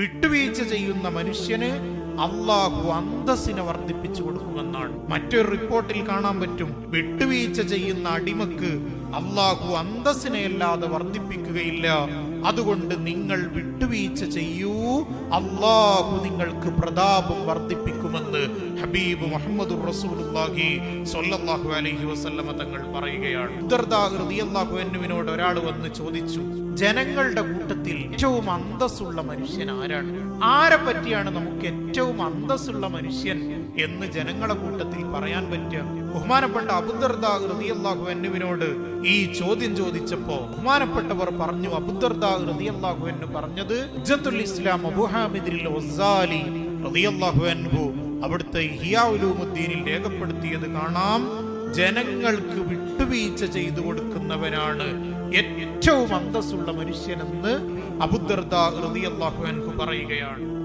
വിട്ടുവീഴ്ച ചെയ്യുന്ന മനുഷ്യന് അള്ളാഹു അന്തസ്സിനെ വർദ്ധിപ്പിച്ചു കൊടുക്കുമെന്നാണ്. മറ്റൊരു റിപ്പോർട്ടിൽ കാണാൻ പറ്റും. വിട്ടുവീഴ്ച ചെയ്യുന്ന അടിമക്ക് അള്ളാഹു അന്തസ്സിനെ അല്ലാതെ വർദ്ധിപ്പിക്കുകയില്ല. അതുകൊണ്ട് നിങ്ങൾ വിട്ടുവീഴ്ച ചെയ്യൂ. അള്ളാഹു നിങ്ങൾക്ക് പ്രതാപം വർദ്ധിപ്പിക്കുമെന്ന് ഹബീബ് മുഹമ്മദ് റസൂലുള്ളാഹി സ്വല്ലല്ലാഹു അലൈഹി വസല്ലമ തങ്ങൾ പറയുകയാണ്. റളിയല്ലാഹു അൻഹുവിനോട് ഒരാൾ വന്ന് ചോദിച്ചു ജനങ്ങളുടെ കൂട്ടത്തിൽ ഏറ്റവും അന്തസ്സുള്ള മനുഷ്യൻ ആരാണ്? ആരെ പറ്റിയാണ് നമുക്ക് ഏറ്റവും അന്തസ്സുള്ള മനുഷ്യൻ എന്ന് ജനങ്ങളുടെ കൂട്ടത്തിൽ പറയാൻ പറ്റുക? ബഹുമാനപ്പെട്ട അബുദർദ റളിയല്ലാഹു അൻഹുവിനോട് ഈ ചോദ്യം ചോദിച്ചപ്പോ ബഹുമാനപ്പെട്ടവർ പറഞ്ഞു അബുദർദാ റളിയല്ലാഹു അൻഹു പറഞ്ഞത് ഇസ്ലാം അബുഹാമിദിൽ ഒസാലി റളിയല്ലാഹു അൻഹു അവിടുത്തെ രേഖപ്പെടുത്തിയത് കാണാം. ജനങ്ങൾക്ക് വിട്ടുവീഴ്ച ചെയ്തു കൊടുക്കുന്നവനാണ് ഏറ്റവും അന്തസ്സുള്ള മനുഷ്യനെന്ന് അബുദർദാ റളിയല്ലാഹു അൻഹു പറയുകയാണ്.